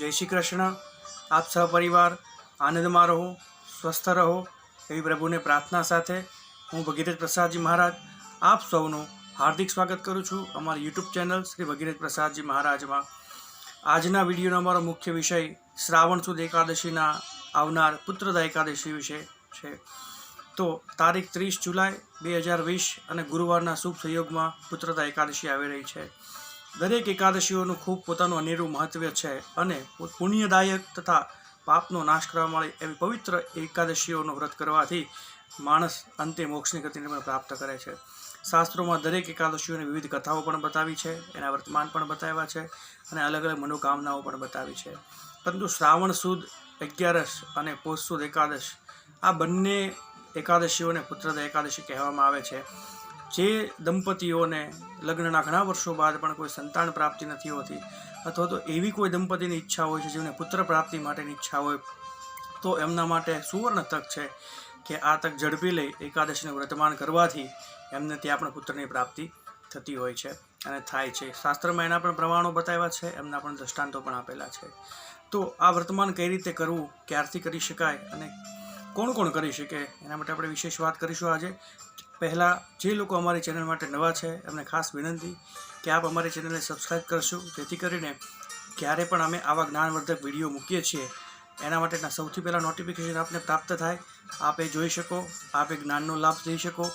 જય શ્રી કૃષ્ણ. આપ સહપરિવાર આનંદમાં રહો, સ્વસ્થ રહો એવી પ્રભુને પ્રાર્થના સાથે હું ભગીરથ પ્રસાદજી મહારાજ આપ સૌનું હાર્દિક સ્વાગત કરું છું. અમારી યુટ્યુબ ચેનલ શ્રી ભગીરથ પ્રસાદજી મહારાજમાં. આજના વિડીયોનો અમારો મુખ્ય વિષય શ્રાવણ સુદ એકાદશીના આવનાર પુત્રદા એકાદશી વિશે છે. તો તારીખ ત્રીસ જુલાઈ બે હજાર વીસ અને ગુરુવારના શુભ સંયોગમાં પુત્રદા એકાદશી આવી રહી છે. દરેક એકાદશીઓનું ખૂબ પોતાનું અનેરું મહત્વ છે અને પુણ્યદાયક તથા પાપનો નાશ કરવા મળે એવી પવિત્ર એકાદશીઓનું વ્રત કરવાથી માણસ અંતે મોક્ષની ગતિને પણ પ્રાપ્ત કરે છે. શાસ્ત્રોમાં દરેક એકાદશીઓની વિવિધ કથાઓ પણ બતાવી છે, એના વર્તમાન પણ બતાવ્યા છે અને અલગ અલગ મનોકામનાઓ પણ બતાવી છે. પરંતુ શ્રાવણ સુદ, અગિયારસ અને પોષ સુદ એકાદશ આ બંને એકાદશીઓને પુત્રદ એકાદશી કહેવામાં આવે છે. જે દંપતીઓને લગ્નના ઘણા વર્ષો બાદ પણ કોઈ સંતાન પ્રાપ્તિ નથી હોતી, અથવા તો એવી કોઈ દંપતીની ઈચ્છા હોય છે જેમને પુત્ર પ્રાપ્તિ માટેની ઈચ્છા હોય, તો એમના માટે સુવર્ણ તક છે કે આ તક ઝડપી લઈ એકાદશીનું વર્તમાન કરવાથી એમને ત્યાં પણ પુત્રની પ્રાપ્તિ થતી હોય છે અને થાય છે. શાસ્ત્રમાં એના પણ પ્રમાણો બતાવ્યા છે, એમના પણ દ્રષ્ટાંતો પણ આપેલા છે. તો આ વર્તમાન કઈ રીતે કરવું, ક્યારથી કરી શકાય અને કોણ કોણ કરી શકે, એના માટે આપણે વિશેષ વાત કરીશું આજે. પહેલાં જે લોકો અમારી ચેનલ માટે નવા છે, એમને ખાસ વિનંતી કે આપ અમારી ચેનલને સબસ્ક્રાઈબ કરશો. જેથી કરીને ક્યારે પણ અમે આવા જ્ઞાનવર્ધક વીડિયો મૂકીએ છીએ, એના માટેના સૌથી પહેલાં નોટિફિકેશન આપને પ્રાપ્ત થાય. આપ એ જોઈ શકો, આપ એ જ્ઞાનનો લાભ લઈ શકો,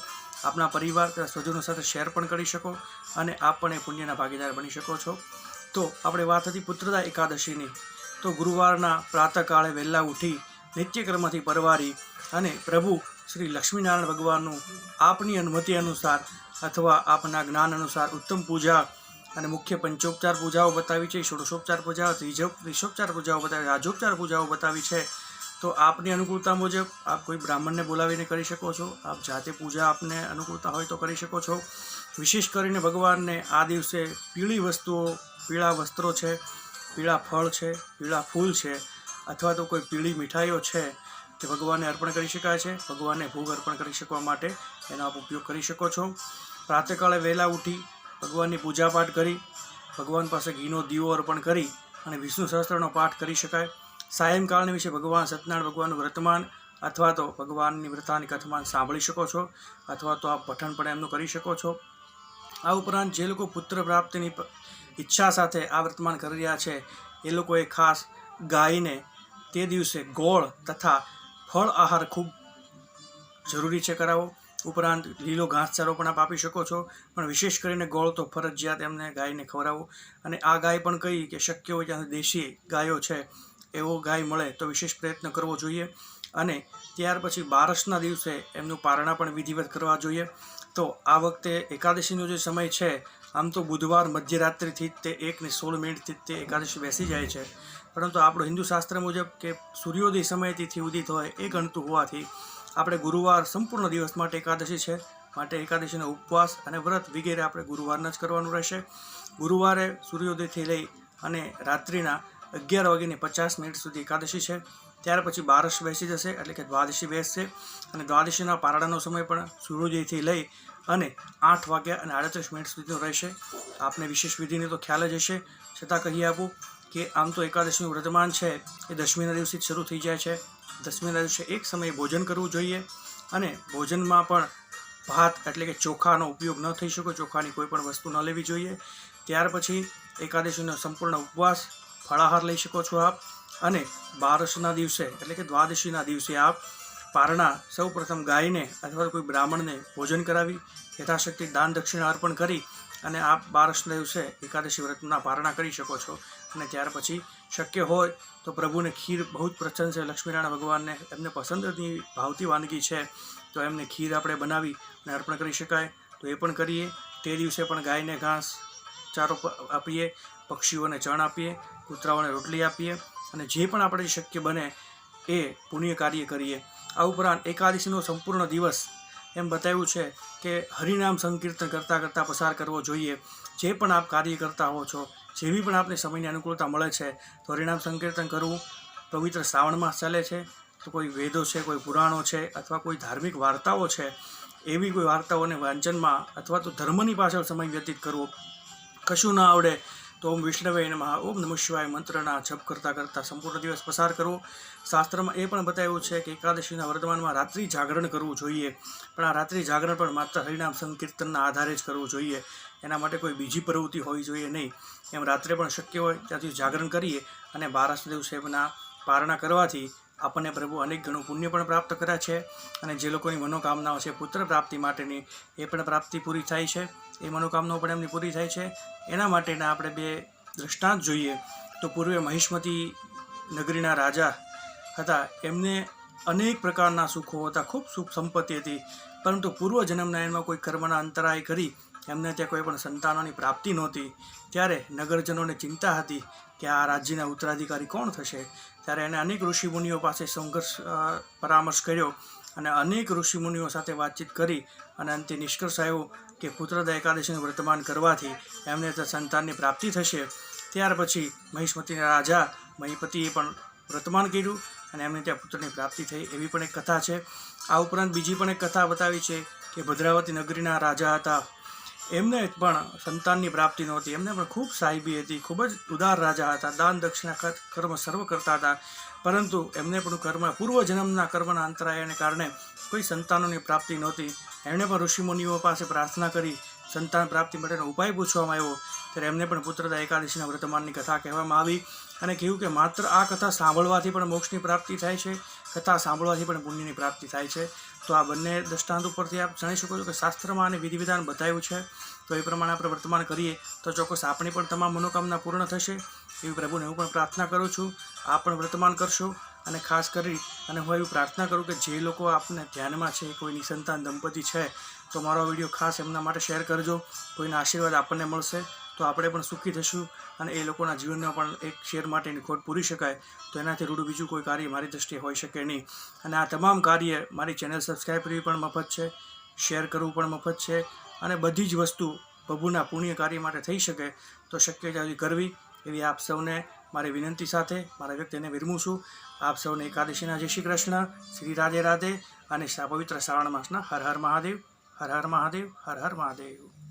આપના પરિવાર તથા સ્વજનો સાથે શેર પણ કરી શકો અને આપ પણ એ પુણ્યના ભાગીદાર બની શકો છો. તો આપણે વાત હતી પુત્રતા એકાદશીની. તો ગુરુવારના પ્રાતઃકાળે વહેલા ઉઠી નિત્યક્રમથી પરવારી અને પ્રભુ શ્રી લક્ષ્મીનારાયણ ભગવાનનું આપની અનુમતિ અનુસાર અથવા આપના જ્ઞાન અનુસાર ઉત્તમ પૂજા અને મુખ્ય પંચોપચાર પૂજાઓ બતાવી છે, ષોડશોપચાર પૂજાઓ ત્રીજો ત્રીસોપચાર પૂજાઓ બતાવી, રાજોપચાર પૂજાઓ બતાવી છે, તો આપની અનુકૂળતા મુજબ આપ કોઈ બ્રાહ્મણને બોલાવીને કરી શકો છો, આપ જાતે પૂજા આપને અનુકૂળતા હોય તો કરી શકો છો. વિશેષ કરીને ભગવાનને આ દિવસે પીળી વસ્તુઓ, પીળા વસ્ત્રો છે, પીળા ફળ છે, પીળા ફૂલ છે, અથવા તો કોઈ પીળી મીઠાઈઓ છે તે ભગવાનને અર્પણ કરી શકાય છે. ભગવાનને ભોગ અર્પણ કરી શકવા માટે એનો આપ ઉપયોગ કરી શકો છો. પ્રાતઃકાળે વહેલા ઉઠી ભગવાનની પૂજાપાઠ કરી, ભગવાન પાસે ઘીનો દીવો અર્પણ કરી અને વિષ્ણુ સહસ્ત્રનો પાઠ કરી શકાય. સાયંકાળને વિશે ભગવાન સત્યનારાયણ ભગવાનનું વર્તમાન અથવા તો ભગવાનની વ્રતાની કથમાન સાંભળી શકો છો અથવા તો આપ પઠન પણ એમનું કરી શકો છો. આ ઉપરાંત જે લોકો પુત્ર પ્રાપ્તિની ઈચ્છા સાથે આ વર્તમાન કરી રહ્યા છે, એ લોકોએ ખાસ ગાયને તે દિવસે ગોળ તથા ફળ આહાર ખૂબ જરૂરી છે કરાવો. ઉપરાંત લીલો ઘાસચારો પણ આપ આપી શકો છો. પણ વિશેષ કરીને ગોળ તો ફરજિયાત એમને ગાયને ખવડાવો. અને આ ગાય પણ કહી કે શક્ય હોય ત્યાં દેશી ગાયો છે, એવો ગાય મળે તો વિશેષ પ્રયત્ન કરવો જોઈએ. અને ત્યાર પછી બારસના દિવસે એમનું પારણા પણ વિધિવત કરવા જોઈએ. તો આ વખતે એકાદશીનો જે સમય છે, આમ તો બુધવાર મધ્યરાત્રિથી જ તે એકને સોળ મિનિટથી તે એકાદશી બેસી જાય છે. પરંતુ આપણું હિન્દુ શાસ્ત્ર મુજબ કે સૂર્યોદય સમયથી ઉદિત હોય એ ગણતું હોવાથી આપણે ગુરુવાર સંપૂર્ણ દિવસ માટે એકાદશી છે. માટે એકાદશીનો ઉપવાસ અને વ્રત વગેરે આપણે ગુરુવારના જ કરવાનું રહેશે. ગુરુવારે સૂર્યોદયથી લઈ અને રાત્રિના અગિયાર વાગ્યાની પચાસ મિનિટ સુધી એકાદશી છે. ત્યાર પછી બારસ બેસી જશે એટલે કે દ્વાદશી બેસશે અને દ્વાદશીના પારડાનો સમય પણ સૂર્યોદયથી લઈ અને આઠ વાગ્યા અને આડત્રીસ મિનિટ સુધીનો રહેશે. આપને વિશેષ વિધિને તો ખ્યાલ જ હશે. છતાં કહી આપું કે આમ તો એકાદશીનું વર્તમાન છે, એ દસમીના દિવસે જ શરૂ થઈ જાય છે. દસમીના દિવસે એક સમયે ભોજન કરવું જોઈએ અને ભોજનમાં પણ ભાત એટલે કે ચોખાનો ઉપયોગ ન થઈ શકે, ચોખાની કોઈ પણ વસ્તુ ન લેવી જોઈએ. ત્યાર પછી એકાદશીનો સંપૂર્ણ ઉપવાસ, ફળાહાર લઈ શકો છો આપ અને બારસના દિવસે એટલે કે દ્વાદશીના દિવસે આપ પારણા સૌ પ્રથમ ગાયને અથવા કોઈ બ્રાહ્મણને ભોજન કરાવી, યથાશક્તિ દાન દક્ષિણા અર્પણ કરી અને આપ બારસના દિવસે એકાદશી વ્રતના પારણા કરી શકો છો. અને ત્યાર પછી શક્ય હોય તો પ્રભુને ખીર બહુ જ પ્રસન્ન છે. લક્ષ્મીનારાયણ ભગવાનને એમને પસંદની ભાવતી વાનગી છે. તો એમને ખીર આપણે બનાવી અને અર્પણ કરી શકાય. તો એ પણ કરીએ. તે દિવસે પણ ગાયને ઘાસ ચારો આપીએ, પક્ષીઓને ચણ આપીએ, કૂતરાઓને રોટલી આપીએ અને જે પણ આપણે શક્ય બને એ પુણ્ય કાર્ય કરીએ. આ ઉપરાંત એકાદશીનો સંપૂર્ણ દિવસ એમ બતાવ્યું છે કે હરિનામ સંકીર્તન કરતાં કરતાં પસાર કરવો જોઈએ. જે પણ આપ કાર્ય કરતા હો છો, જેવી પણ આપને સમયની અનુકૂળતા મળે છે, તો હરિનામ સંકીર્તન કરવું પવિત્ર શ્રાવણ માસ ચાલે છે, તો કોઈ વેદો છે, કોઈ પુરાણો છે, અથવા કોઈ ધાર્મિક વાર્તાઓ છે, એવી કોઈ વાર્તાઓને વાંચનમાં અથવા તો ધર્મની પાછળ સમય વ્યતીત કરવો કશું ના આવડે. તો ઓમ વિષ્ણવે નમઃ. ઓમ નમઃ શિવાય મંત્રના જપ કરતાં કરતાં સંપૂર્ણ દિવસ પસાર કરવો. શાસ્ત્રમાં એ પણ બતાવ્યું છે કે એકાદશીના વર્તમાનમાં રાત્રિ જાગરણ કરવું જોઈએ. પણ આ રાત્રિ જાગરણ પણ માત્ર હરિનામ સંકીર્તનના આધારે જ કરવું જોઈએ. એના માટે કોઈ બીજી પ્રવૃત્તિ હોવી જોઈએ નહીં. એમ રાત્રે પણ શક્ય હોય ત્યાંથી જાગરણ કરીએ અને બારસ દેવ સાહેબના પારણા કરવાથી આપણને પ્રભુ અનેક ગણું પુણ્ય પણ પ્રાપ્ત કર્યા છે અને જે લોકોની મનોકામનાઓ છે, પુત્ર પ્રાપ્તિ માટેની એ પણ પ્રાપ્તિ પૂરી થાય છે. એ મનોકામનાઓ પણ એમની પૂરી થાય છે. એના માટેના આપણે બે દૃષ્ટાંત જોઈએ. તો પૂર્વે મહિષ્મતી નગરીના રાજા હતા. એમને અનેક પ્રકારના સુખો હતા. ખૂબ સુખ સંપત્તિ હતી. પરંતુ પૂર્વ જન્મના એમાં કોઈ કર્મના અંતરાય કરી એમને ત્યાં કોઈ પણ સંતાનોની પ્રાપ્તિ નહોતી. ત્યારે નગરજનોને ચિંતા હતી કે આ રાજ્યના ઉત્તરાધિકારી કોણ થશે? ત્યારે એને અનેક ઋષિમુનિઓ પાસે સંઘર્ષ પરામર્શ કર્યો અને અનેક ઋષિમુનિઓ સાથે વાતચીત કરી અને અંતે નિષ્કર્ષ આવ્યો કે પુત્રદા એકાદશીનું વર્તમાન કરવાથી એમને સંતાનની પ્રાપ્તિ થશે. ત્યાર પછી મહિષ્મતીના રાજા મહિપતિએ પણ વર્તમાન કર્યું અને એમને ત્યાં પુત્રની પ્રાપ્તિ થઈ એવી પણ એક કથા છે. આ ઉપરાંત બીજી પણ એક કથા બતાવી છે કે ભદ્રાવતી નગરીના રાજા હતા. એમને પણ સંતાનની પ્રાપ્તિ નહોતી. એમને પણ ખૂબ સાહેબી હતી, ખૂબ જ ઉદાર રાજા હતા, દાન દક્ષિણા કર્મ સર્વ કરતા હતા. પરંતુ એમને પણ કર્મ, પૂર્વજન્મના કર્મના અંતરાયને કારણે કોઈ સંતાનોની પ્રાપ્તિ નહોતી. એમણે પણ ઋષિમુનિઓ પાસે પ્રાર્થના કરી, સંતાન પ્રાપ્તિ માટેનો ઉપાય પૂછવામાં આવ્યો. ત્યારે એમને પણ પુત્રદા એકાદશીના વર્તમાનની કથા કહેવામાં આવી અને કહ્યું કે માત્ર આ કથા સાંભળવાથી પણ મોક્ષની પ્રાપ્તિ થાય છે, કથા સાંભળવાથી પણ પુણ્યની પ્રાપ્તિ થાય છે. તો આ બંને દ્રષ્ટાંત ઉપરથી આપ જાણી શકો છો કે શાસ્ત્રમાં અને વિધિ વિધાન બતાવ્યું છે. તો એ પ્રમાણે આપણે વર્તમાન કરીએ તો ચોક્કસ આપણી પણ તમામ મનોકામના પૂર્ણ થશે. એવી પ્રભુને હું પણ પ્રાર્થના કરું છું. આપ પણ વર્તમાન કરશો અને ખાસ કરી અને હું એવી પ્રાર્થના કરું કે જે લોકો આપને ધ્યાનમાં છે કોઈ નિસંતાન દંપતી છે, તો મારો વીડિયો ખાસ એમના માટે શેર કરજો. કોઈના આશીર્વાદ આપણને મળશે. તો આપણે પણ સુખી થશું અને એ લોકોના જીવનમાં પણ એક શેર માટેની ખોટ પૂરી શકાય. તો એનાથી રૂડું બીજું કોઈ કાર્ય મારી દ્રષ્ટિએ હોઈ શકે નહીં. અને આ તમામ કાર્ય મારી ચેનલ સબસ્ક્રાઈબ કરવી પણ મફત છે, શેર કરવું પણ મફત છે અને બધી જ વસ્તુ પ્રભુના પુણ્ય કાર્ય માટે થઈ શકે તો શક્ય ત્યાં કરવી. એવી આપ સૌને મારી વિનંતી સાથે મારા વ્યક્તિને વિરમું છું. આપ સૌને એકાદશીના જય શ્રી કૃષ્ણ, શ્રી રાધે રાધે અને પવિત્ર શ્રાવણ માસના હર હર મહાદેવ, હર હર મહાદેવ, હર હર મહાદેવ.